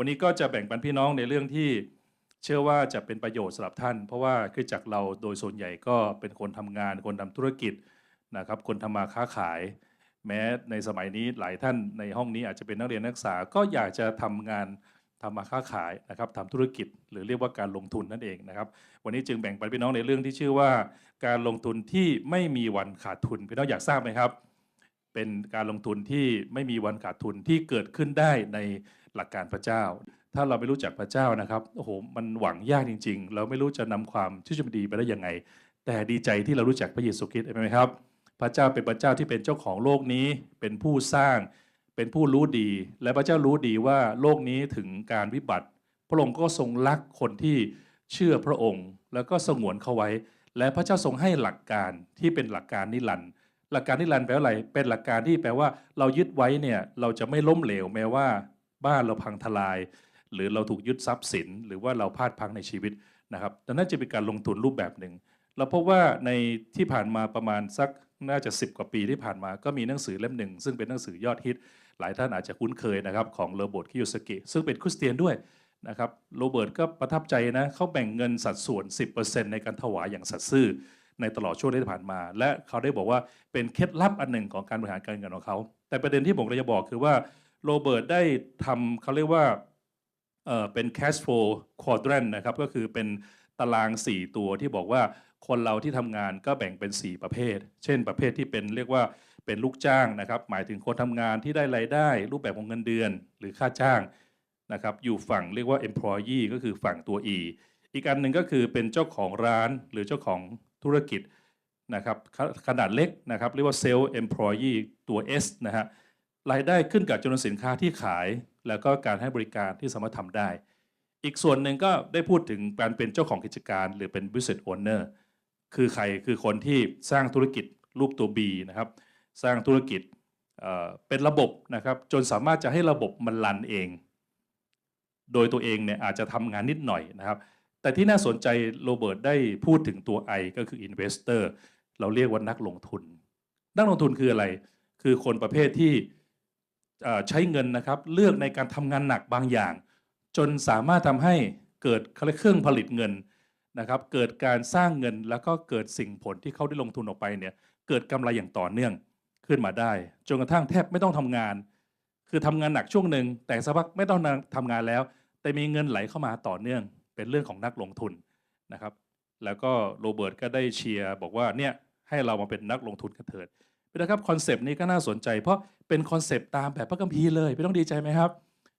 วันนี้ก็จะแบ่งปันพี่น้องในเรื่องที่เชื่อว่าจะเป็นประโยชน์สำหรับท่าน เพราะว่าคือจากเราโดยส่วนใหญ่ก็เป็นคนทำงาน คนทำธุรกิจนะครับ คนทำมาค้าขาย แม้ในสมัยนี้หลายท่านในห้องนี้อาจจะเป็นนักเรียนนักศึกษาก็อยากจะทำงานทำมาค้าขายนะครับทำธุรกิจหรือเรียกว่าการลงทุนนั่นเองนะครับ วันนี้จึงแบ่งปันพี่น้องในเรื่องที่ชื่อว่า การลงทุนที่ไม่มีวันขาดทุนพี่น้องอยากทราบไหมครับ เป็นการลงทุนที่ไม่มีวันขาดทุนที่เกิดขึ้นได้ใน หลักการพระเจ้า ถ้าเราไม่รู้จักพระเจ้านะครับโอ้โหมันหวังยากจริง ๆ เราไม่รู้จะนำความชื่นชมดีไปได้ยังไง แต่ดีใจที่เรารู้จักพระเยซูคริสต์ใช่ไหมครับ พระเจ้าเป็นพระเจ้าที่เป็นเจ้าของโลกนี้ เป็นผู้สร้าง เป็นผู้รู้ดี และพระเจ้ารู้ดีว่าโลกนี้ถึงการวิบัติ พระองค์ก็ทรงรักคนที่เชื่อพระองค์ แล้วก็สงวนเขาไว้ และพระเจ้าทรงให้หลักการที่เป็นหลักการนิรันดร์หลักการนิรันดร์แปลว่าอะไร เป็นหลักการที่แปลว่าเรายึดไว้เนี่ยเราจะไม่ล้มเหลวแม้ว่า บ้านเราพังทลาย หรือเราถูกยึดทรัพย์สิน หรือว่าเราพลาดพังในชีวิตนะครับดังนั้นจะเป็นการลงทุนรูปแบบหนึ่งเราพบว่าในที่ผ่านมาประมาณสักน่าจะ 10 กว่าปีที่ผ่านมาก็มีหนังสือเล่มหนึ่ง ซึ่งเป็นหนังสือยอดฮิต หลายท่านอาจจะคุ้นเคยนะครับของโรเบิร์ตคิโยสกิซึ่งเป็นคริสเตียนด้วยนะครับโรเบิร์ตก็ประทับใจนะเขาแบ่งเงินสัดส่วน 10%ในการถวายอย่างสัตย์ซื่อในตลอดช่วงที่ผ่านมา และเขาได้บอกว่าเป็นเคล็ดลับอันหนึ่งของการบริหารการเงินของเขา แต่ประเด็นที่ผมกำลังจะบอกคือว่า โรเบิร์ตได้ทำเขาเรียกว่าเป็น cash flow quadrant นะครับ ก็คือเป็นตาราง 4 ตัวที่บอกว่าคนเราที่ทำงานก็แบ่งเป็น 4 ประเภท เช่น ประเภทที่เป็นเรียกว่าเป็นลูกจ้างนะครับ หมายถึงคนทำงานที่ได้รายได้ รูปแบบของเงินเดือน หรือค่าจ้างนะครับ อยู่ฝั่งเรียกว่า employee ก็คือฝั่งตัว E อีกอันหนึ่งก็คือเป็นเจ้าของร้านหรือเจ้าของธุรกิจนะครับขขนาดเล็กนะครับเรียกว่า self employee ตัว S นะฮะ รายได้ขึ้นกับจำนวนสินค้าที่ขาย แล้วก็การให้บริการที่สามารถทำได้ อีกส่วนหนึ่งก็ได้พูดถึงการเป็นเจ้าของกิจการ หรือเป็น business owner คือใครคือคนที่สร้างธุรกิจรูปตัว B นะครับ สร้างธุรกิจเป็นระบบนะครับ จนสามารถจะให้ระบบมันรันเอง โดยตัวเองเนี่ยอาจจะทำงานนิดหน่อยนะครับ แต่ที่น่าสนใจโรเบิร์ตได้พูดถึงตัว I ก็คือ Investor เราเรียกว่านักลงทุน นักลงทุนคืออะไร คือคนประเภทที่ ใช้เงินนะครับเลือกในการทำงานหนักบางอย่าง จนสามารถทำให้เกิดเครื่องผลิตเงินนะครับเกิดการสร้างเงินแล้วก็เกิดสิ่งผลที่เขาได้ลงทุนออกไปเนี่ยเกิดกำไรอย่างต่อเนื่องขึ้นมาได้ จนกระทั่งแทบไม่ต้องทำงาน คือทำงานหนักช่วงหนึ่งแต่สักพักไม่ต้องทำงานแล้ว แต่มีเงินไหลเข้ามาต่อเนื่อง เป็นเรื่องของนักลงทุนนะครับแล้วก็โรเบิร์ตก็ได้เชียร์บอกว่าเนี่ยให้เรามาเป็นนักลงทุนกันเถิด นะครับคอนเซปต์นี้ก็น่าสนใจ เพราะเป็นคอนเซปต์ตามแบบพระคัมภีร์เลยไม่ต้องดีใจไหมครับ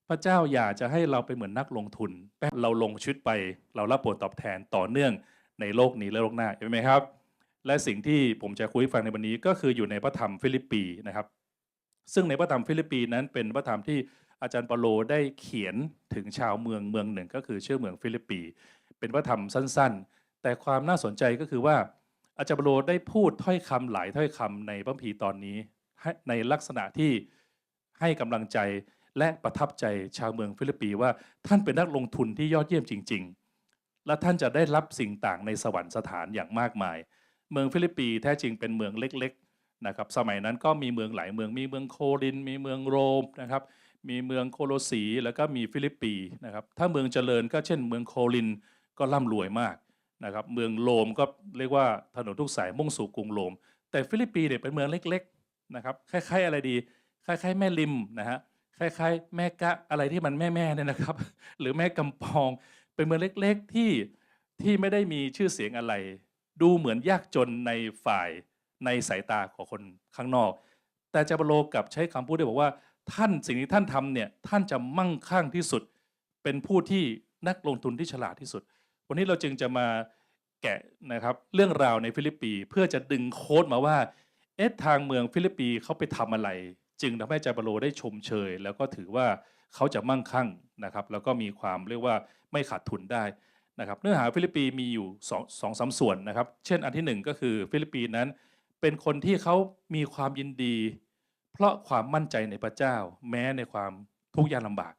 พระเจ้าอยากจะให้เราเป็นเหมือนนักลงทุนแปเราลงชีวิตไป เรารับผลตอบแทนต่อเนื่องในโลกนี้และโลกหน้าเห็นไหมครับ และสิ่งที่ผมจะคุยฟังในวันนี้ก็คืออยู่ในพระธรรมฟิลิปปีนะครับ ซึ่งในพระธรรมฟิลิปปีนั้นเป็นพระธรรมที่อาจารย์เปาโลได้เขียนถึงชาวเมืองเมืองหนึ่งก็คือชื่อเมืองฟิลิปปี เป็นพระธรรมสั้นๆ แต่ความน่าสนใจก็คือว่า อาจารย์เปาโลได้พูดถ้อยคำหลายถ้อยคำในพระคัมภีตอนนี้ในลักษณะที่ให้กำลังใจและประทับใจชาวเมืองฟิลิปปีว่าท่านเป็นนักลงทุนที่ยอดเยี่ยมจริง ๆ และท่านจะได้รับสิ่งต่างในสวรรค์สถานอย่างมากมาย เมืองฟิลิปปีแท้จริงเป็นเมืองเล็กๆนะครับสมัยนั้นก็มีเมืองหลายเมืองมีเมืองโคริน มีเมืองโรมนะครับมีเมืองโคโลสีแล้วก็มีฟิลิปปีนะครับถ้าเมืองเจริญก็เช่น เมืองโครินก็ร่ำรวยมาก นะครับเมืองโรมก็เรียกว่าถนนทุกสายมุ่งสู่กรุงโรมแต่ฟิลิปปีเนี่ยเป็นเมืองเล็กๆนะครับคล้ายๆอะไรดีคล้ายๆ แม่ริมนะฮะคล้ายๆ แม่กะอะไรที่มันแม่ๆเนี่ยนะครับ หรือแม่กำปองเป็นเมืองเล็กๆที่ที่ไม่ได้มีชื่อเสียงอะไร ดูเหมือนยากจนในฝ่ายในสายตาของคนข้างนอก แต่จาบโลกับใช้คำพูดได้บอกว่า ท่านสิ่งที่ท่านทำเนี่ยท่านจะมั่งคั่งที่สุด เป็นผู้ที่นักลงทุนที่ฉลาดที่สุด วันนี้เราจึงจะมาแกะนะครับเรื่องราวในฟิลิปปีเพื่อจะดึงโค้ดมาว่าเอ๊ะทางเมืองฟิลิปปีเขาไปทำอะไร จึงทำให้จาบโลได้ชมเชย แล้วก็ถือว่าเขาจะมั่งคั่งนะครับ แล้วก็มีความเรียกว่าไม่ขาดทุนได้นะครับ เนื้อหาฟิลิปปีมีอยู่สองสองสามส่วนนะครับ เช่นอันที่หนึ่งก็คือฟิลิปปีนั้น เป็นคนที่เขามีความยินดี เพราะความมั่นใจในพระเจ้า แม้ในความทุกข์ยากลำบาก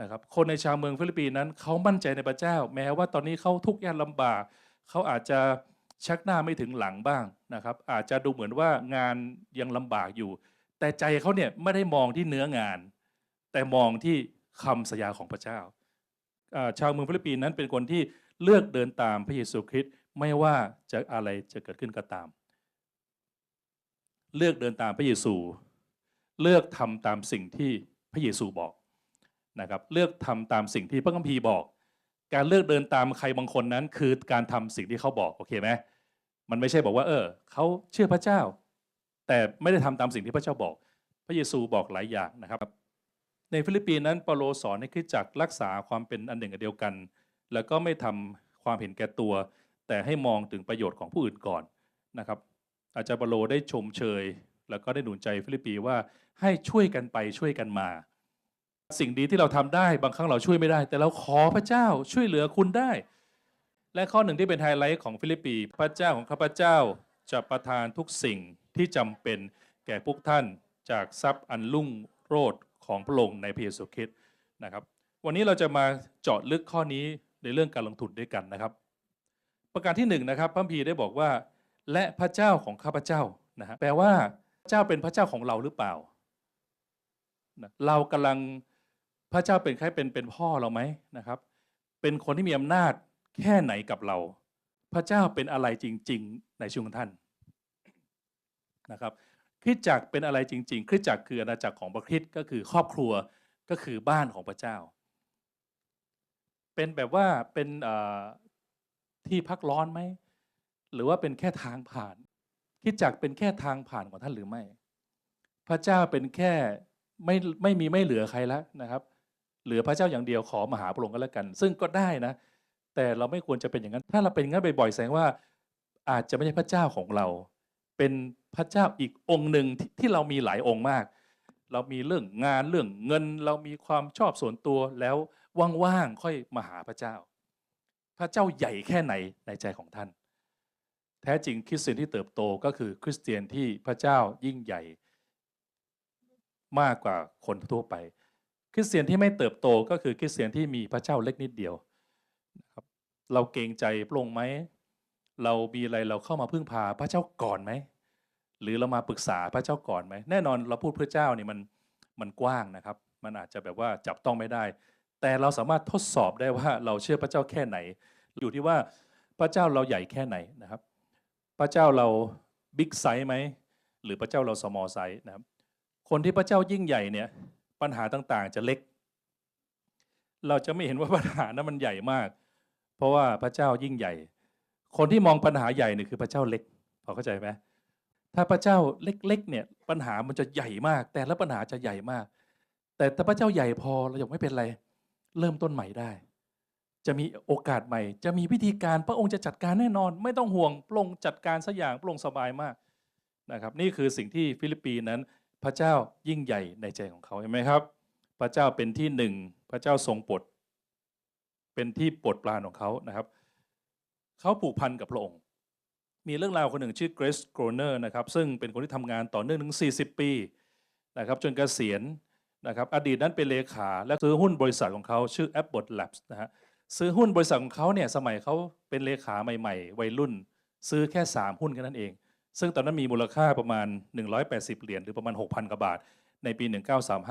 นะครับคนในชาวเมืองฟิลิปปีนั้นเขามั่นใจในพระเจ้า แม้ว่าตอนนี้เขาทุกข์ยากลำบากเขาอาจจะชักหน้าไม่ถึงหลังบ้างนะครับ อาจจะดูเหมือนว่างานยังลำบากอยู่ แต่ใจเขาเนี่ยไม่ได้มองที่เนื้องาน แต่มองที่คำสัญญาของพระเจ้าอ่าชาวเมืองฟิลิปปินส์นั้นเป็นคนที่เลือกเดินตามพระเยซูคริสต์ไม่ว่าจะอะไรจะเกิดขึ้นก็ตาม เลือกเดินตามพระเยซู เลือกทำตามสิ่งที่พระเยซูบอก นะครับเลือกทำตามสิ่งที่พระคัมภีร์บอก การเลือกเดินตามใครบางคนนั้น คือการทำสิ่งที่เขาบอกโอเคไหมมันไม่ใช่บอกว่า เออเขาเชื่อพระเจ้า แต่ไม่ได้ทำตามสิ่งที่พระเจ้าบอก พระเยซูบอกหลายอย่างนะครับ ในฟิลิปปินส์นั้นเปาโลสอนให้คริสตจักรรักษาความเป็นอันหนึ่งอันเดียวกัน แล้วก็ไม่ทำความเห็นแก่ตัว แต่ให้มองถึงประโยชน์ของผู้อื่นก่อนนะครับอาจารย์เปาโลได้ชมเชย แล้วก็ได้หนุนใจฟิลิปปีว่าให้ช่วยกันไปช่วยกันมา สิ่งดีที่เราทำได้บางครั้งเราช่วยไม่ได้ แต่เราขอพระเจ้าช่วยเหลือคุณได้ และข้อหนึ่งที่เป็นไฮไลท์ของฟิลิปปีพระเจ้าของข้าพเจ้าจะประทานทุกสิ่งที่จำเป็นแก่พวกท่านจากทรัพย์อันรุ่งโรจน์ของพระองค์ในพระเยซูคริสต์นะครับ วันนี้เราจะมาเจาะลึกข้อนี้ในเรื่องการลงทุนด้วยกันนะครับ ประการที่หนึ่งนะครับพระคัมภีได้บอกว่า และพระเจ้าของข้าพเจ้านะฮะแปลว่าพระเจ้าเป็นพระเจ้าของเราหรือเปล่านะเรากำลัง พระเจ้าเป็นใครเป็นเป็นพ่อเราไหมนะครับ เป็นคนที่มีอำนาจแค่ไหนกับเรา พระเจ้าเป็นอะไรจริง ๆ ในชีวิตของท่านนะครับคริสตจักรเป็นอะไรจริง ๆคริสตจักรคืออาณาจักรของพระคริสต์ก็คือครอบครัวก็คือบ้านของพระเจ้า เป็นแบบว่าเป็นที่พักร้อนไหมหรือว่าเป็นแค่ทางผ่านคริดจักรเป็นแค่ทางผ่านของท่านหรือไม่ พระเจ้าเป็นแค่ไม่ไม่มีไม่เหลือใครแล้วนะครับ เหลือพระเจ้าอย่างเดียวขอมาหาพระองค์ก็แล้วกัน ซึ่งก็ได้นะ แต่เราไม่ควรจะเป็นอย่างนั้น ถ้าเราเป็นอย่างนั้นบ่อยๆแสดงว่าอาจจะไม่ใช่พระเจ้าของเรา เป็นพระเจ้าอีกองค์หนึ่งทที่เรามีหลายองค์มาก เรามีเรื่องงานเรื่องเงิน เรามีความชอบส่วนตัวแล้วว่างๆค่อยมาหาพระเจ้า พระเจ้าใหญ่แค่ไหนในใจของท่าน แท้จริงคริสเตียนที่เติบโตก็คือคริสเตียนที่พระเจ้ายิ่งใหญ่มากกว่าคนทั่วไป คริสเตียนที่ไม่เติบโตก็คือคริสเตียนที่มีพระเจ้าเล็กนิดเดียวนะครับเราเกรงใจพระองค์ไหมเรามีอะไรเราเข้ามาพึ่งพาพระเจ้าก่อนไหมหรือเรามาปรึกษาพระเจ้าก่อนไหมแน่นอนเราพูดพระเจ้านี่มันมันกว้างนะครับ มันอาจจะแบบว่าจับต้องไม่ได้ แต่เราสามารถทดสอบได้ว่าเราเชื่อพระเจ้าแค่ไหน อยู่ที่ว่าพระเจ้าเราใหญ่แค่ไหนนะครับ พระเจ้าเราบิ๊กไซส์ไหมหรือพระเจ้าเราสมอลไซส์นะครับ คนที่พระเจ้ายิ่งใหญ่เนี่ย ปัญหาต่างๆ จะเล็ก เราจะไม่เห็นว่าปัญหานั้นมันใหญ่มาก เพราะว่าพระเจ้ายิ่งใหญ่ คนที่มองปัญหาใหญ่เนี่ยคือพระเจ้าเล็กพอเข้าใจไหมถ้าพระเจ้าเล็กๆเนี่ยปัญหามันจะใหญ่มาก แต่ละปัญหาจะใหญ่มาก แต่ถ้าพระเจ้าใหญ่พอเรายังไม่เป็นไร เริ่มต้นใหม่ได้ จะมีโอกาสใหม่ จะมีวิธีการพระองค์จะจัดการแน่นอน ไม่ต้องห่วงพระองค์จัดการสักอย่างพระองค์สบายมากนะครับ นี่คือสิ่งที่ฟิลิปปีนนั้น พระเจ้ายิ่งใหญ่ในใจของเขาเห็นไหมครับ พระเจ้าเป็นที่หนึ่งพระเจ้าทรงโปรดเป็นที่โปรดปรานของเขานะครับเขาผูกพันกับพระองค์ มีเรื่องราวคนหนึ่งชื่อเกรซโกรเนอร์นะครับซึ่งเป็นคนที่ทำงานต่อเนื่องถึง 40 ปีนะครับจนเกษียณนะครับอดีตนั้นเป็นเลขาและซื้อหุ้นบริษัทของเขาชื่อ Abbott Labs นะฮะซื้อหุ้นบริษัทของเขาเนี่ยสมัยเขาเป็นเลขาใหม่ ๆ วัยรุ่น ซื้อแค่ 3 หุ้นแค่นั้นเอง ซึ่งตอนนั้นมีมูลค่าประมาณ 180 เหรียญหรือประมาณ 6,000กว่าบาท ในปี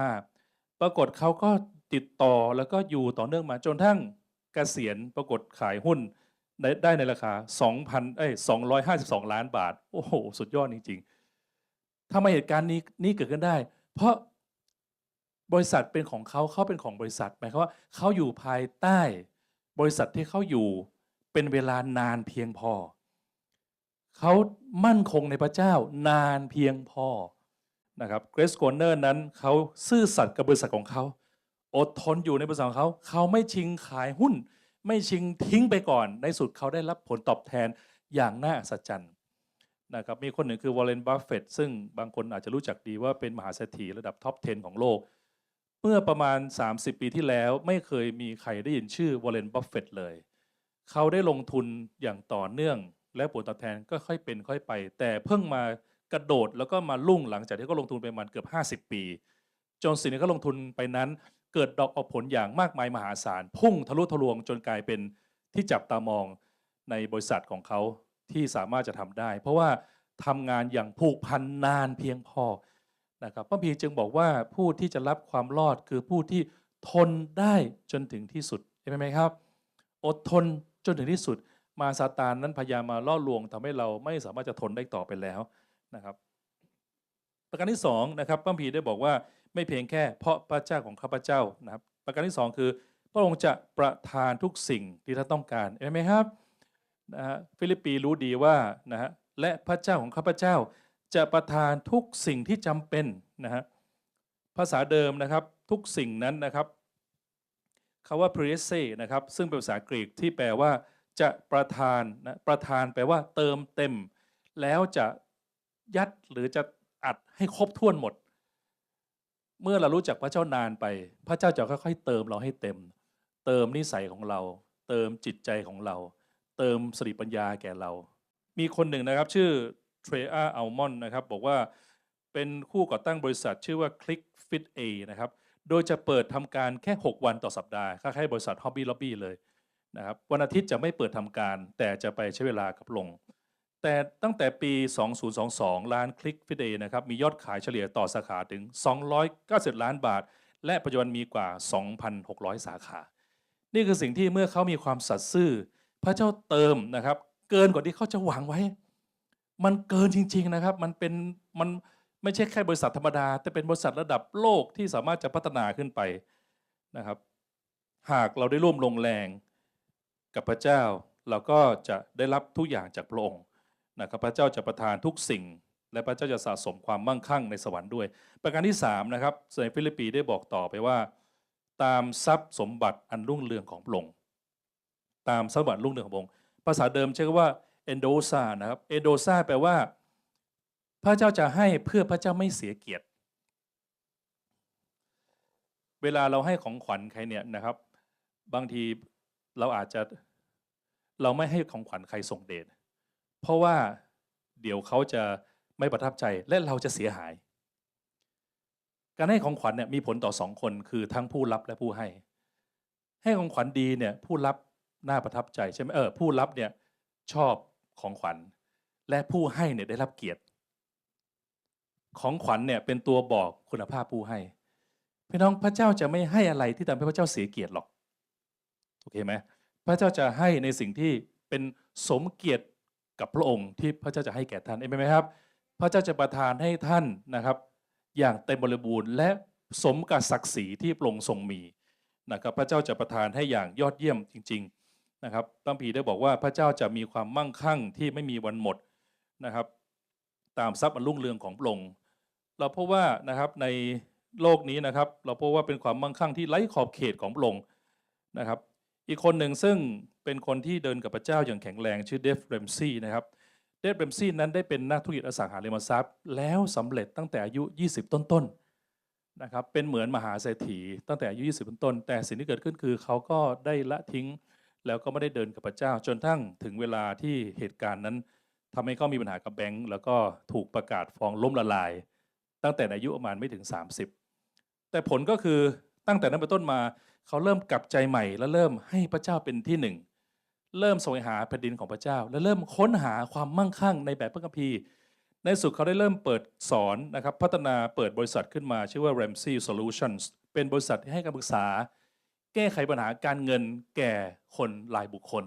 1935 ปรากฏเขาก็ติดต่อแล้วก็อยู่ต่อเนื่องมาจนทั้งเกษียณปรากฏขายหุ้นได้ได้ในราคา 2,000เอ้ย252 ล้านบาท โอ้โห สุดยอดจริงๆทำไมเหตุการณ์นี้นี่เกิดขึ้นได้ เพราะบริษัทเป็นของเขาเขาเป็นของบริษัทหมายความว่าเขาอยู่ภายใต้ บริษัทที่เขาอยู่เป็นเวลานานเพียงพอ เขามั่นคงในพระเจ้านานเพียงพอนะครับเกรสโกเนอร์นั้นเขาซื่อสัตย์กับบริษัทของเขา อดทนอยู่ในบริษัทของเขาเขาไม่ชิงขายหุ้น ไม่ชิงทิ้งไปก่อน ในสุดเขาได้รับผลตอบแทนอย่างน่าอัศจรรย์นะครับมีคนหนึ่งคือวอลเลนบัฟเฟตซึ่งบางคนอาจจะรู้จักดีว่าเป็นมหาเศรษฐีระดับท็อป 10 ของโลก เมื่อประมาณ 30 ปีที่แล้วไม่เคยมีใครได้ยินชื่อวอลเลนบัฟเฟตเลย เขาได้ลงทุนอย่างต่อเนื่อง และผลตอบแทนก็ค่อยเป็นค่อยไป แต่เพิ่งมากระโดดแล้วก็มาลุ่งหลังจากที่เขาลงทุนไปมาณเกือบ 50 ปี จนสิ่งที่เขาลงทุนไปนั้น เกิดดอกออกผลอย่างมากมายมหาศาล พุ่งทะลุทะลวงจนกลายเป็นที่จับตามองในบริษัทของเขาที่สามารถจะทำได้ เพราะว่าทำงานอย่างผูกพันนานเพียงพอนะครับพระพีจึงบอกว่าผู้ที่จะรับความรอดคือผู้ที่ททนได้จนถึงที่สุดเห็นไหมครับ อดทนจนถึงที่สุด มาซาตานนั้นพยายามมาล่อลวงทำให้เราไม่สามารถจะทนได้ต่อไปแล้วนะครับ ประการที่สองนะครับพระคัมภีได้บอกว่าไม่เพียงแค่เพราะพระเจ้าของข้าพเจ้านะครับ ประการที่สองคือพระองค์จะประทานทุกสิ่งที่ท่านต้องการเห็นไหมครับนะฮะฟิลิปปีรู้ดีว่านะฮะและพระเจ้าของข้าพเจ้า จะประทานทุกสิ่งที่จำเป็นนะฮะภาษาเดิมนะครับทุกสิ่งนั้นนะครับคาว่า p r e s e นะครับซึ่งเป็นภาษากรีกที่แปลว่า จะประทานนะประทานแปลว่าเติมเต็ม แล้วจะยัดหรือจะอัดให้ครบถ้วนหมด เมื่อเรารู้จักพระเจ้านานไป พระเจ้าจะค่อยๆ เติมเราให้เต็ม เติมนิสัยของเรา เติมจิตใจของเรา เติมสติปัญญาแก่เรา มีคนหนึ่งนะครับ ชื่อเทรอาอัลมอนนะครับบอกว่าเป็นผู้ก่อตั้งบริษัทชื่อว่า Click Fit A นะครับ โดยจะเปิดทำการแค่ 6 วันต่อสัปดาห์คล้ายๆบริษัท Hobby Lobby เลย นะครับวันอาทิตย์จะไม่เปิดทำการ แต่จะไปใช้เวลากับลง แต่ตั้งแต่ปี 2022 ล้านคลิกฟิเดนะครับมียอดขายเฉลี่ยต่อสาขาถึง 290 ล้านบาท และปัจจุบันมีกว่า 2,600 สาขา นี่คือสิ่งที่เมื่อเขามีความสัตย์ซื่อ พระเจ้าเติมนะครับเกินกว่าที่เขาจะหวังไว้ มันเกินจริง ๆนะครับ มันเป็นมันไม่ใช่แค่บริษัทธรรมดา แต่เป็นบริษัทระดับโลกที่สามารถจะพัฒนาขึ้นไปนะครับ หากเราได้ร่วมลงแรง กับพระเจ้า เราก็จะได้รับทุกอย่างจากพระองค์นะครับพระเจ้าจะประทานทุกสิ่ง และพระเจ้าจะสะสมความมั่งคั่งในสวรรค์ด้วย ประการที่3นะครับในฟิลิปปีได้บอกต่อไปว่า ตามทรัพย์สมบัติอันรุ่งเรืองของพระองค์ตามทรัพย์สมบัติรุ่งเรืองของพระองค์ภาษาเดิมใช้คำว่า endosa นะครับ endosa แปลว่า พระเจ้าจะให้เพื่อพระเจ้าไม่เสียเกียรติ เวลาเราให้ของขวัญใครเนี่ยนะครับ บางทีเราอาจจะ เราไม่ให้ของขวัญใครส่งเดชเพราะว่าเดี๋ยวเขาจะไม่ประทับใจและเราจะเสียหาย การให้ของขวัญเนี่ยมีผลต่อสองคนคือทั้งผู้รับและผู้ให้ ให้ของขวัญดีเนี่ยผู้รับน่าประทับใจใช่ไหมเออผู้รับเนี่ยชอบของขวัญ และผู้ให้เนี่ยได้รับเกียรติ ของขวัญเนี่ยเป็นตัวบอกคุณภาพผู้ให้พี่น้องพระเจ้าจะไม่ให้อะไรที่ทำให้พระเจ้าเสียเกียรติหรอกโอเคไหม พระเจ้าจะให้ในสิ่งที่เป็นสมเกียรติกับพระองค์ที่พระเจ้าจะให้แก่ท่านเห็นไหมครับ พระเจ้าจะประทานให้ท่านนะครับ อย่างเต็มบริบูรณ์ และสมกับศักดิ์ศรีที่พระองค์ทรงมีนะครับ พระเจ้าจะประทานให้อย่างยอดเยี่ยมจริง ๆนะครับตั้งผีได้บอกว่าพระเจ้าจะมีความมั่งคั่งที่ไม่มีวันหมดนะครับ ตามทรัพย์อันรุ่งเรืองของพระองค์เราพบว่านะครับในโลกนี้นะครับ เราพบว่าเป็นความมั่งคั่งที่ไร้ขอบเขตของพระองค์นะครับ อีกคนหนึ่งซึ่งเป็นคนที่เดินกับพระเจ้าอย่างแข็งแรงชื่อเดฟเรมซี่นะครับ เดฟเรมซี่นั้นได้เป็นนักธุรกิจอสังหาริมทรัพย์ แล้วสำเร็จตั้งแต่อายุ 20 ต้นๆนะครับเป็นเหมือนมหาเศรษฐีตั้งแต่อายุ 20 ต้นๆแต่สิ่งที่เกิดขึ้นคือเขาก็ได้ละทิ้ง แล้วก็ไม่ได้เดินกับพระเจ้า จนทั้งถึงเวลาที่เหตุการณ์นั้นทำให้เขามีปัญหากับแบงก์แล้วก็ถูกประกาศฟ้องล้มละลาย ตั้งแต่อายุประมาณไม่ถึง 30 แต่ผลก็คือตั้งแต่นั้นเป็นต้นมา เขาเริ่มกลับใจใหม่ และเริ่มให้พระเจ้าเป็นที่หนึ่ง เริ่มแสวงหาแผ่นดินของพระเจ้า และเริ่มค้นหาความมั่งคั่งในแบบพระคัมภีร์ ในสุดเขาได้เริ่มเปิดสอนนะครับพัฒนาเปิดบริษัทขึ้นมาชื่อว่า Ramsey Solutions เป็นบริษัทที่ให้คำปรึกษา แก้ไขปัญหาการเงินแก่คนรายบุคคล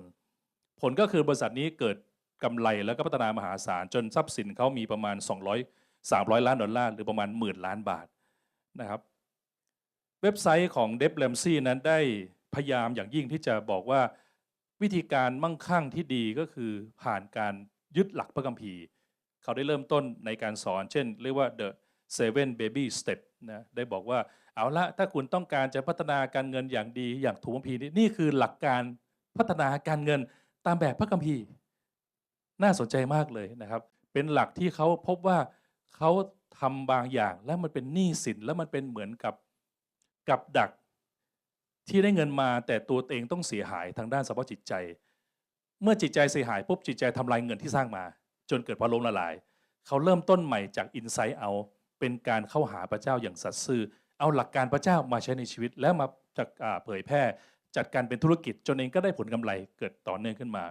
ผลก็คือบริษัทนี้เกิดกำไรแล้วก็พัฒนามหาศาลจนทรัพย์สินเขามีประมาณ 200 300 ล้านดอลลาร์หรือประมาณหมื่นล้านบาทนะครับ เว็บไซต์ของเดฟแลมซี่นั้นได้พยายามอย่างยิ่งที่จะบอกว่าวิธีการมั่งคั่งที่ดีก็คือผ่านการยึดหลักพระคัมภีร์ เขาได้เริ่มต้นในการสอน เช่น เรียกว่า the seven baby step นะได้บอกว่าเอาละถ้าคุณต้องการจะพัฒนาการเงินอย่างดีอย่างถูกพระคัมภีร์นี่นี่คือหลักการพัฒนาการเงินตามแบบพระคัมภีร์ น่าสนใจมากเลยนะครับ เป็นหลักที่เขาพบว่าเขาทำบางอย่างแล้วมันเป็นหนี้สินแล้วมันเป็นเหมือนกับ กับดักที่ได้เงินมาแต่ตัวเองต้องเสียหายทางด้านสภาพจิตใจ เมื่อจิตใจเสียหายปุ๊บจิตใจทำลายเงินที่สร้างมา จนเกิดพอล้มละลาย เขาเริ่มต้นใหม่จากอินไซต์เอาเป็นการเข้าหาพระเจ้าอย่างสัตย์ซื่อ เอาหลักการพระเจ้ามาใช้ในชีวิต แล้วมาจากเผยแพร่จัดการเป็นธุรกิจจนเองก็ได้ผลกำไรเกิดต่อเนื่องขึ้นมา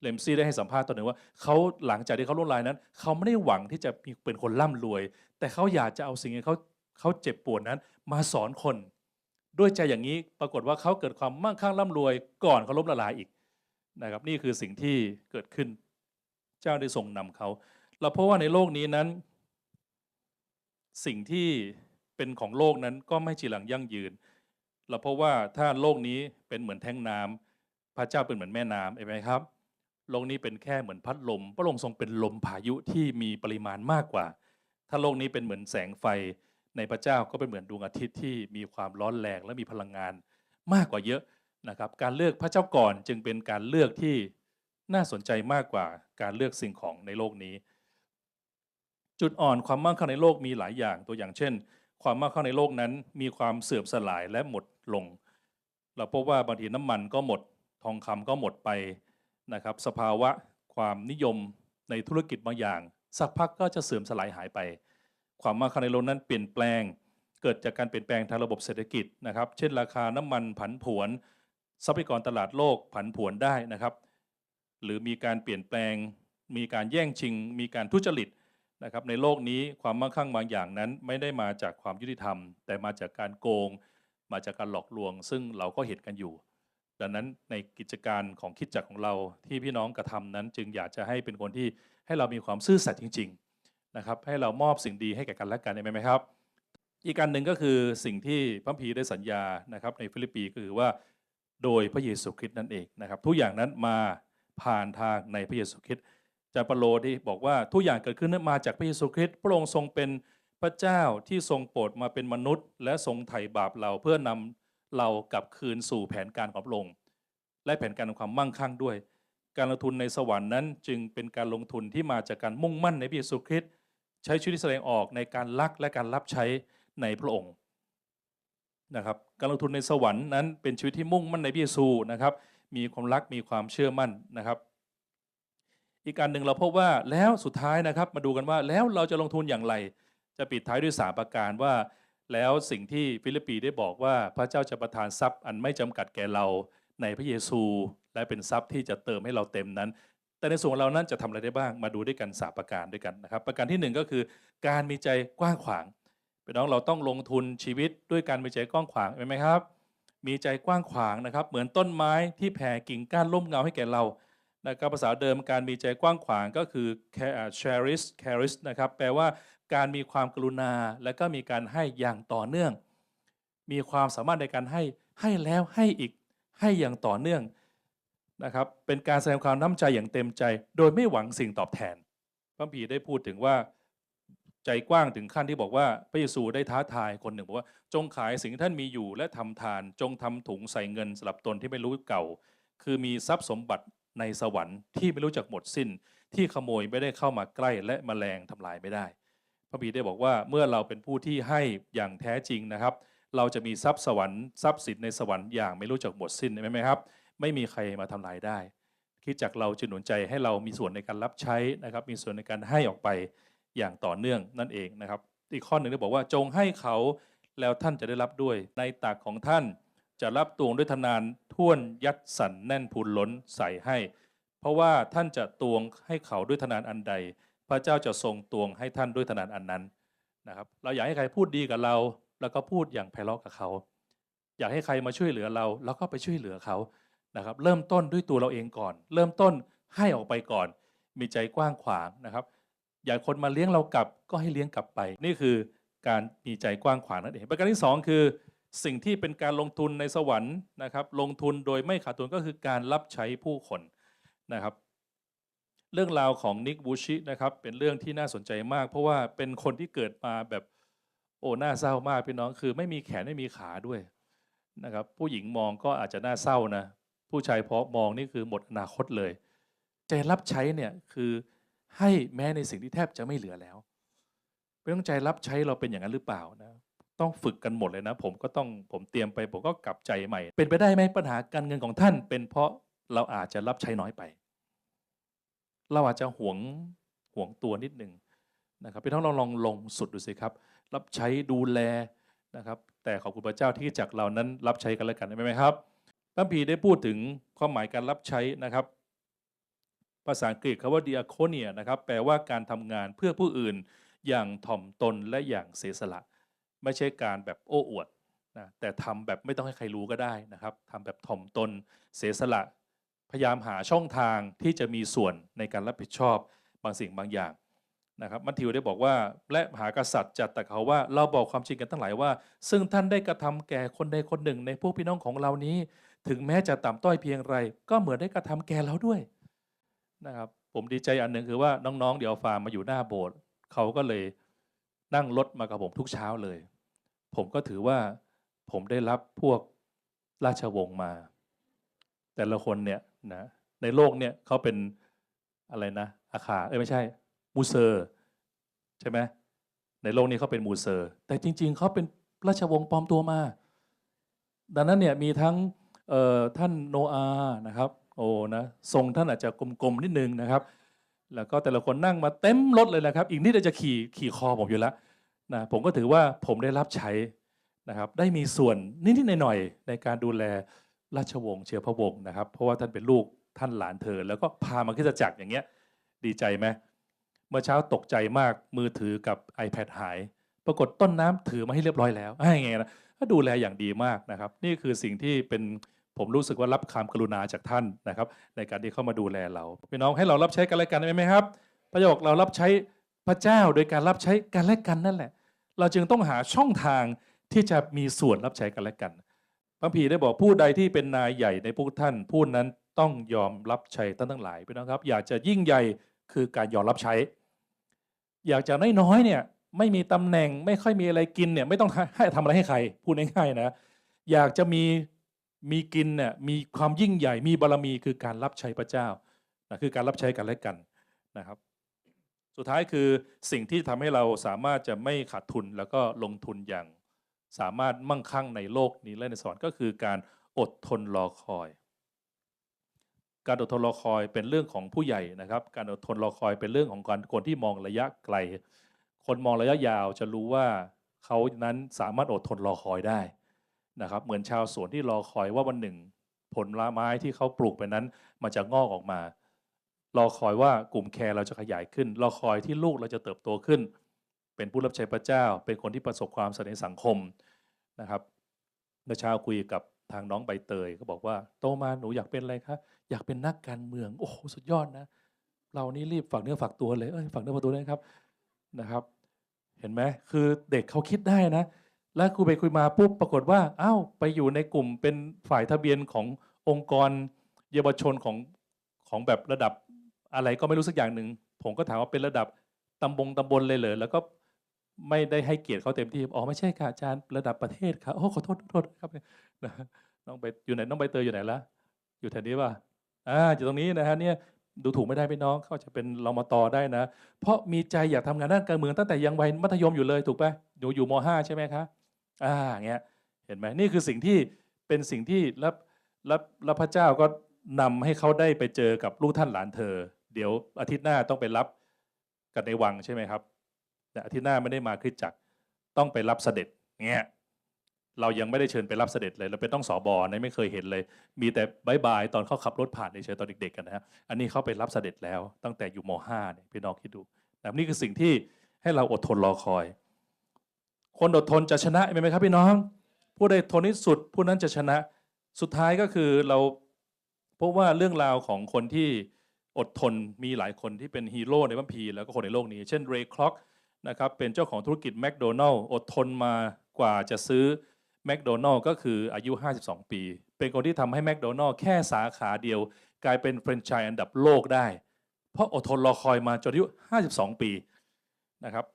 เลมซี่ได้ให้สัมภาษณ์ตอนหนึ่งว่าเขาหลังจากที่เขาล้มลายนั้น เขาไม่ได้หวังที่จะเป็นคนร่ำรวย แต่เขาอยากจะเอาสิ่งที่เขาเขาเจ็บปวดนั้น มาสอนคน ด้วยใจอย่างนี้ปรากฏว่าเขาเกิดความมั่งคั่งร่ำรวย ก่อนเขาล้มละลายอีกนะครับนี่คือสิ่งที่เกิดขึ้น เจ้าได้ทรงนำเขาเราเพราะว่าในโลกนี้นั้น สิ่งที่เป็นของโลกนั้นก็ไม่จีรังยั่งยืน เราเพราะว่าถ้าโลกนี้เป็นเหมือนแท้งน้ำพระเจ้าเป็นเหมือนแม่น้ำเห็นไหมครับ โลกนี้เป็นแค่เหมือนพัดลม พระองค์ทรงเป็นลมพายุที่มีปริมาณมากกว่า ถ้าโลกนี้เป็นเหมือนแสงไฟ ในพระเจ้าก็เป็นเหมือนดวงอาทิตย์ที่มีความร้อนแรงและมีพลังงานมากกว่าเยอะนะครับ การเลือกพระเจ้าก่อนจึงเป็นการเลือกที่น่าสนใจมากกว่าการเลือกสิ่งของในโลกนี้ จุดอ่อนความมั่งคั่งในโลกมีหลายอย่างตัวอย่างเช่น ความมั่งคั่งในโลกนั้นมีความเสื่อมสลายและหมดลง เราพบว่าบางทีน้ำมันก็หมดทองคำก็หมดไปนะครับ สภาวะความนิยมในธุรกิจบางอย่าง สักพักก็จะเสื่อมสลายหายไป ความมั่งคั่งในโลกนั้นเปลี่ยนแปลง เกิดจากการเปลี่ยนแปลงทางระบบเศรษฐกิจนะครับ เช่น ราคาน้ำมันผันผวน ทรัพยากรตลาดโลกผันผวนได้นะครับ หรือมีการเปลี่ยนแปลง มีการแย่งชิง มีการทุจริตนะครับในโลกนี้ความมั่งคั่งบางอย่างนั้น ไม่ได้มาจากความยุติธรรม แต่มาจากการโกง มาจากการหลอกลวง ซึ่งเราก็เห็นกันอยู่ ดังนั้นในกิจการของคิดจักรของเราที่พี่น้องกระทำนั้น จึงอยากจะให้เป็นคนที่ให้เรามีความซื่อสัตย์จริง นะครับให้เรามอบสิ่งดีให้แก่กันและกันได้ไหมครับ อีกการหนึ่งก็คือสิ่งที่พระพีได้สัญญานะครับในฟิลิปปีก็คือว่าโดยพระเยซูคริสต์นั่นเองนะครับทุกอย่างนั้นมาผ่านทางในพระเยซูคริสต์จาปโลที่บอกว่าทุกอย่างเกิดขึ้นนั้นมาจากพระเยซูคริสต์พระองค์ทรงเป็นพระเจ้าที่ทรงโปรดมาเป็นมนุษย์ และทรงไถ่บาปเราเพื่อนำเรากลับคืนสู่แผนการของพระองค์และแผนการของความมั่งคั่งด้วย การลงทุนในสวรรค์นั้นจึงเป็นการลงทุนที่มาจากการมุ่งมั่นในพระเยซูคริสต์ ใช้ชีวิตแสดงออกในการรักและการรับใช้ในพระองค์นะครับการลงทุนในสวรรค์นั้นเป็นชีวิตที่มุ่งมั่นในพระเยซูนะครับมีความรักมีความเชื่อมั่นนะครับ อีกการหนึ่งเราพบว่าแล้วสุดท้ายนะครับมาดูกันว่าแล้วเราจะลงทุนอย่างไร จะปิดท้ายด้วยสามประการว่า แล้วสิ่งที่ฟิลิปปีได้บอกว่าพระเจ้าจะประทานทรัพย์อันไม่จำกัดแก่เราในพระเยซู และเป็นทรัพย์ที่จะเติมให้เราเต็มนั้น แต่ในส่วนของเรานั้นจะทำอะไรได้บ้างมาดูด้วยกันสามประการด้วยกันนะครับ ประการที่หนึ่งก็คือ การมีใจกว้างขวางพี่น้องเราต้องลงทุนชีวิตด้วยการมีใจกว้างขวางเห็นไหมครับ มีใจกว้างขวางนะครับ เหมือนต้นไม้ที่แผ่กิ่งก้านร่มเงาให้แก่เรานะครับภาษาเดิมการมีใจกว้างขวางก็คือ cherish cherish นะครับแปลว่าการมีความกรุณาและก็มีการให้อย่างต่อเนื่อง มีความสามารถในการให้ให้แล้วให้อีกให้อย่างต่อเนื่อง นะครับเป็นการแสดงความน้ำใจอย่างเต็มใจ โดยไม่หวังสิ่งตอบแทน พระพีได้พูดถึงว่าใจกว้างถึงขั้นที่บอกว่าพระเยซูได้ท้าทายคนหนึ่งบอกว่า จงขายสิ่งที่ท่านมีอยู่และทำทาน จงทำถุงใส่เงินสำหรับตนที่ไม่รู้เก่า คือมีทรัพย์สมบัติในสวรรค์ที่ไม่รู้จักหมดสิ้น ที่ขโมยไม่ได้เข้ามาใกล้และแมลงทำลายไม่ได้ พระบีได้บอกว่าเมื่อเราเป็นผู้ที่ให้อย่างแท้จริงนะครับ เราจะมีทรัพย์สวรรค์ทรัพย์สินในสวรรค์อย่างไม่รู้จักหมดสิ้นใช่ไหมครับ ไม่มีใครมาทำลายได้คิดจากเราจะหนุนใจให้เรามีส่วนในการรับใช้นะครับ มีส่วนในการให้ออกไปอย่างต่อเนื่องนั่นเองนะครับ อีกข้อหนึ่งได้บอกว่าจงให้เขาแล้วท่านจะได้รับด้วย ในตักของท่านจะรับตวงด้วยทนานท่วนยัดสันแน่นพูนล้นใส่ให้ เพราะว่าท่านจะตวงให้เขาด้วยทนานอันใด พระเจ้าจะทรงตวงให้ท่านด้วยทนานอันนั้นนะครับ เราอยากให้ใครพูดดีกับเรา แล้วก็พูดอย่างไพเราะกับเขา อยากให้ใครมาช่วยเหลือเรา แล้วก็ไปช่วยเหลือเขา นะครับเริ่มต้นด้วยตัวเราเองก่อน เริ่มต้นให้ออกไปก่อน มีใจกว้างขวางนะครับ อยากคนมาเลี้ยงเรากลับก็ให้เลี้ยงกลับไป นี่คือการมีใจกว้างขวางนั่นเองประการที่สองคือ สิ่งที่เป็นการลงทุนในสวรรค์นะครับ ลงทุนโดยไม่ขาดทุนก็คือการรับใช้ผู้คนนะครับ เรื่องราวของนิกบูชินะครับเป็นเรื่องที่น่าสนใจมาก เพราะว่าเป็นคนที่เกิดมาแบบโอ้น่าเศร้ามากพี่น้องคือไม่มีแขนไม่มีขาด้วยนะครับ ผู้หญิงมองก็อาจจะน่าเศร้านะ ผู้ชายพอมองนี่คือหมดอนาคตเลย ใจรับใช้เนี่ยคือให้แม้ในสิ่งที่แทบจะไม่เหลือแล้วเป็นต้องใจรับใช้เราเป็นอย่างนั้นหรือเปล่านะต้องฝึกกันหมดเลยนะ ผมก็ต้องผมเตรียมไป ผมก็กลับใจใหม่ เป็นไปได้ไหมปัญหาการเงินของท่าน เป็นเพราะเราอาจจะรับใช้น้อยไป เราอาจจะหวงหวงตัวนิดหนึ่งนะครับพี่น้องลองลองลงสุดดูสิครับ รับใช้ดูแลนะครับ แต่ขอบคุณพระเจ้าที่จากเรานั้นรับใช้กันแล้วกันได้ไหมครับ พระพีได้พูดถึงความหมายการรับใช้นะครับ ภาษาอังกฤษคำว่า diaconia นะครับ แปลว่าการทำงานเพื่อผู้อื่นอย่างถ่อมตนและอย่างเสียสละ ไม่ใช่การแบบโอ้อวดนะแต่ทำแบบไม่ต้องให้ใครรู้ก็ได้นะครับทำแบบถ่อมตนเสียสละ พยายามหาช่องทางที่จะมีส่วนในการรับผิดชอบบางสิ่งบางอย่างนะครับมัทธิวได้บอกว่าและมหากษัตริย์จัดแต่เขาว่าเราบอกความจริงกันทั้งหลายว่า ซึ่งท่านได้กระทำแก่คนใดคนหนึ่งในพวกพี่น้องของเรานี้ ถึงแม้จะต่ำต้อยเพียงไร ก็เหมือนได้กระทำแก่เราด้วยนะครับ ผมดีใจอันหนึ่งคือว่าน้องๆ เดี๋ยวฟาร์มมาอยู่หน้าโบสถ์เขาก็เลยนั่งรถมากับผมทุกเช้าเลย ผมก็ถือว่าผมได้รับพวกราชวงศ์มา แต่ละคนเนี่ยนะในโลกเนี่ยเขาเป็นอะไรนะ อาคาเอ้ยไม่ใช่ มูเซอร์ ใช่ไหมในโลกนี้เขาเป็นมูเซอร์ แต่จริง ๆเขาเป็นราชวงศ์ปลอมตัวมา ดังนั้นเนี่ยมีทั้ง ท่านโนอาห์นะครับโอ้นะทรงท่านอาจจะกลมๆนิดนึงนะครับ แล้วก็แต่ละคนนั่งมาเต็มรถเลยนะครับ อีกนิดเดียวจะขี่ขี่คอผมอยู่แล้วนะผมก็ถือว่าผมได้รับใช้นะครับ ได้มีส่วนนิดๆหน่อยๆในการดูแลราชวงศ์เชื้อพระวงศ์นะครับ เพราะว่าท่านเป็นลูกท่านหลานเธอ แล้วก็พามาขึ้นจักรอย่างเงี้ยดีใจไหมเมื่อเช้าตกใจมากมือถือกับ iPad หาย ปรากฏต้นน้ำถือมาให้เรียบร้อยแล้วไอ้ไงนะ ก็ดูแลอย่างดีมากนะครับ นี่คือสิ่งที่เป็นผมรู้สึกว่ารับความกรุณาจากท่านนะครับ ในการที่เข้ามาดูแลเราพี่น้องให้เรารับใช้กันและกันได้ไหมครับพระเจ้าบอกเรารับใช้พระเจ้าโดยการรับใช้กันและกันนั่นแหละ เราจึงต้องหาช่องทางที่จะมีส่วนรับใช้กันและกันพระพีร์ได้บอกผู้ใดที่เป็นนายใหญ่ในพวกท่านผู้นั้นต้องยอมรับใช้ท่านทั้งหลายพี่น้องครับ อยากจะยิ่งใหญ่คือการยอมรับใช้ อยากจะน้อยๆเนี่ย ไม่มีตำแหน่งไม่ค่อยมีอะไรกินเนี่ยไม่ต้องให้ทำอะไรให้ใครพูดง่ายๆนะ อยากจะมีมีกินเนี่ยมีความยิ่งใหญ่มีบารมีคือการรับใช้พระเจ้านะคือการรับใช้กันและกันนะครับ สุดท้ายคือสิ่งที่ทำให้เราสามารถจะไม่ขาดทุนแล้วก็ลงทุนอย่างสามารถมั่งคั่งในโลกนี้และในสวรรค์ก็คือการอดทนรอคอย การอดทนรอคอยเป็นเรื่องของผู้ใหญ่นะครับ การอดทนรอคอยเป็นเรื่องของการคนที่มองระยะไกล คนมองระยะยาวจะรู้ว่าเขานั้นสามารถอดทนรอคอยได้นะครับ เหมือนชาวสวนที่รอคอยว่าวันหนึ่ง ผลไม้ที่เขาปลูกไปนั้นมันจะงอกออกมา รอคอยว่ากลุ่มแคร์เราจะขยายขึ้น รอคอยที่ลูกเราจะเติบโตขึ้น เป็นผู้รับใช้พระเจ้า เป็นคนที่ประสบความสำเร็จสังคมนะครับเมื่อเช้าคุยกับทางน้องใบเตยก็บอกว่าโตมาหนูอยากเป็นอะไรคะอยากเป็นนักการเมือง โอ้โหสุดยอดนะ เรานี่รีบฝากเนื้อฝากตัวเลยเอ้ยฝากเนื้อฝากตัวเลยครับ นะครับ เห็นไหมคือเด็กเขาคิดได้นะ แล้วคุยไปคุยมาปุ๊บปรากฏว่าอ้าวไปอยู่ในกลุ่มเป็นฝ่ายทะเบียนขององค์กรเยาวชนของของแบบระดับอะไรก็ไม่รู้สักอย่างหนึ่งผมก็ถามว่าเป็นระดับตำบงตำบลเลยเหรอแล้วก็ไม่ได้ให้เกียรติเขาเต็มที่อ๋อไม่ใช่ค่ะอาจารย์ระดับประเทศครับโอ้ขอโทษโทษครับน้องใบอยู่ไหนน้องใบเตยอยู่ไหนละอยู่แถวนี้ป่ะอ่าอยู่ตรงนี้นะฮะเนี่ย ดูถูกไม่ได้พี่น้องเขาจะเป็นรมตได้นะ เพราะมีใจอยากทำงานด้านการเมืองตั้งแต่ยังวัยมัธยมอยู่เลยถูกปะหนูอยู่ม .5 ใช่ไหมคะอ่าอย่างเงี้ยเห็นไหมนี่คือสิ่งที่เป็นสิ่งที่รับรับรับพระเจ้าก็นำให้เขาได้ไปเจอกับลูกท่านหลานเธอ เดี๋ยวอาทิตย์หน้าต้องไปรับกันในวังใช่ไหมครับแต่อาทิตย์หน้าไม่ได้มาคริสตจักรต้องไปรับเสด็จเงี้ย เรายังไม่ได้เชิญไปรับเสด็จเลย เราเป็นต้องสอบอนะไม่เคยเห็นเลย มีแต่บายบายตอนเขาขับรถผ่านเฉยตอนเด็กๆกันนะฮะอันนี้เขาไปรับเสด็จแล้วตั้งแต่อยู่ม .5 เนี่ยพี่น้องคิดดูนะครับนี่คือสิ่งที่ให้เราอดทนรอคอย คนอดทนจะชนะไหมครับพี่น้อง ผู้ใดทนที่สุดผู้นั้นจะชนะสุดท้ายก็คือเราพบว่าเรื่องราวของคนที่อดทนมีหลายคนที่เป็นฮีโร่ในบัมพีร์แล้วก็คนในโลกนี้ เช่นเรย์คล็อกนะครับเป็นเจ้าของธุรกิจแมคโดนัลล์อดทนมากว่าจะซื้อ แมคโดนัลล์ก็คืออายุ 52 ปี เป็นคนที่ทำให้แมคโดนัลล์แค่สาขาเดียว กลายเป็นแฟรนไชส์อันดับโลกได้ เพราะอดทนรอคอยมาจนอายุ 52 ปีนะครับ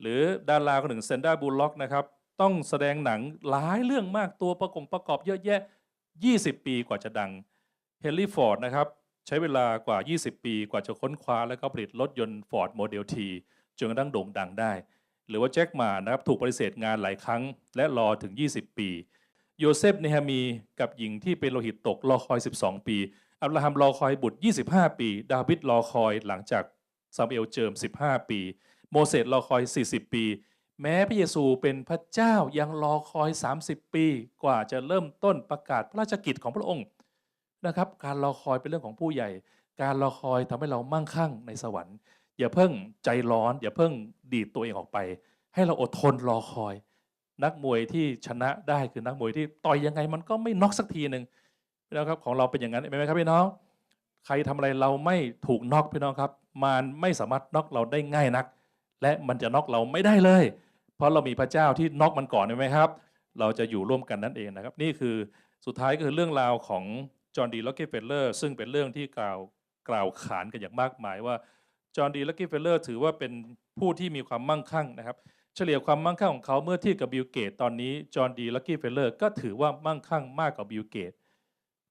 หรือดาราคนหนึ่งเซนด้าบูลล็อกนะครับต้องแสดงหนังหลายเรื่องมากตัวประกงประกอบเยอะแยะ 20 ปีกว่าจะดังเฮนรี่ฟอร์ดนะครับใช้เวลากว่า 20 ปีกว่าจะค้นคว้า และก็ผลิตรถยนต์ Ford Model T จนกระทั่งโด่งดังได้ หรือว่าแจ็คหมานะครับถูกปฏิเสธงานหลายครั้ง และรอถึง 20 ปี โยเซฟเนฮามีกับหญิงที่เป็นโลหิตตกรอคอย 12 ปี อับราฮัมรอคอยบุตร 25 ปี ดาวิดรอคอยหลังจากซามูเอลเจิม 15 ปี โมเสสรอคอย 40 ปี แม้พระเยซูเป็นพระเจ้ายังรอคอย 30 ปี กว่าจะเริ่มต้นประกาศพระราชกิจของพระองค์นะครับ การรอคอยเป็นเรื่องของผู้ใหญ่ การรอคอยทำให้เรามั่งคั่งในสวรรค์ อย่าเพิ่งใจร้อน อย่าเพิ่งดีดตัวเองออกไป ให้เราอดทนรอคอย นักมวยที่ชนะได้คือนักมวยที่ต่อยยังไงมันก็ไม่น็อกสักทีหนึ่งพี่น้องครับของเราเป็นอย่างนั้นไหมครับพี่น้อง ใครทำอะไรเราไม่ถูกน็อกพี่น้องครับ มันไม่สามารถน็อกเราได้ง่ายนัก และมันจะน็อกเราไม่ได้เลย เพราะเรามีพระเจ้าที่น็อกมันก่อนใช่ไหมครับ เราจะอยู่ร่วมกันนั่นเองนะครับ นี่คือสุดท้ายก็คือเรื่องราวของจอห์นดีล็อกเกเฟลเลอร์ซึ่งเป็นเรื่องที่กล่าวกล่าวขานกันอย่างมากมายว่า จอห์นดีล็อกเกเฟลเลอร์ถือว่าเป็นผู้ที่มีความมั่งคั่งนะครับ เฉลี่ยความมั่งคั่งของเขาเมื่อเทียบกับบิลเกตตอนนี้จอห์นดีลักกี้เฟลเลอร์ก็ถือว่ามั่งคั่งมากกว่าบิลเกต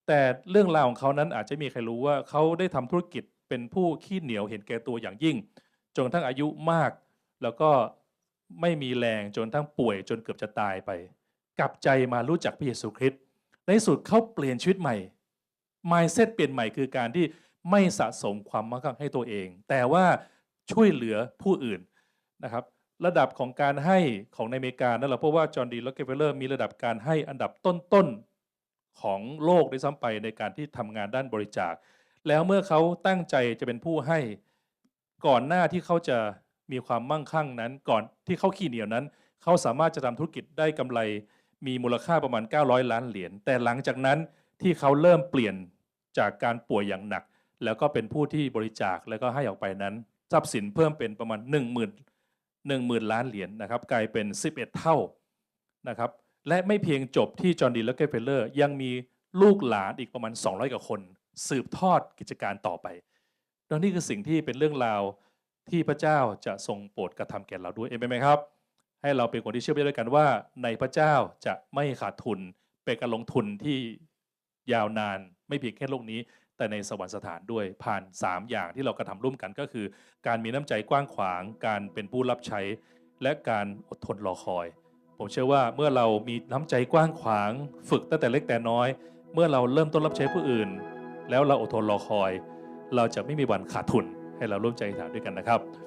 แต่เรื่องราวของเขานั้นอาจจะมีใครรู้ว่าเขาได้ทำธุรกิจเป็นผู้ขี้เหนียวเห็นแก่ตัวอย่างยิ่ง จนทั่งอายุมาก แล้วก็ไม่มีแรงจนทั้งป่วยจนเกือบจะตายไป กลับใจมารู้จักพระเยซูคริสต์ในสุดเขาเปลี่ยนชีวิตใหม่ mindset เปลี่ยนใหม่คือการที่ ไม่สะสมความมั่งคั่งให้ตัวเอง แต่ว่าช่วยเหลือผู้อื่นนะครับ ระดับของการให้ของในอเมริกานั่นเราพบว่าจอห์นดีล็อกเกเฟลเลอร์มีระดับการให้อันดับต้นๆของโลกด้วยซ้ำไปในการที่ทำงานด้านบริจาค แล้วเมื่อเขาตั้งใจจะเป็นผู้ให้ก่อนหน้าที่เขาจะมีความมั่งคั่งนั้น ก่อนที่เขาขี้เหนียวนั้น เขาสามารถจะทำธุรกิจได้กำไรมีมูลค่าประมาณ 900 ล้านเหรียญแต่หลังจากนั้นที่เขาเริ่มเปลี่ยนจากการป่วยอย่างหนัก แล้วก็เป็นผู้ที่บริจาคแล้วก็ให้ออกไปนั้น ทรัพย์สินเพิ่มเป็นประมาณ 1 0,000 1 0 0 0 ล้านเหรียญนะครับกลายเป็น 11 เท่านะครับและไม่เพียงจบที่จอห์นดีและเกเฟลเลอร์ยังมีลูกหลานอีกประมาณ 200 กว่าคน สืบทอดกิจการต่อไปดังนี้คือสิ่งที่เป็นเรื่องราวที่พระเจ้าจะทรงโปรดกระทำแก่เราด้วยเองไหมครับ ให้เราเป็นคนที่เชื่อไปด้วยกันว่า ในพระเจ้าจะไม่ขาดทุนเป็นการลงทุนที่ยาวนานไม่เพียงแค่โลกนี้ แต่ในสวรรคสถานด้วยผ่าน 3 อย่างที่เรากระทำร่วมกันก็คือ การมีน้ำใจกว้างขวาง การเป็นผู้รับใช้ และการอดทนรอคอย ผมเชื่อว่าเมื่อเรามีน้ำใจกว้างขวาง ฝึกตั้งแต่เล็กแต่น้อย เมื่อเราเริ่มต้นรับใช้ผู้อื่น แล้วเราอดทนรอคอย เราจะไม่มีวันขาดทุนให้เราร่วมใจอธิษฐานด้วยกันนะครับ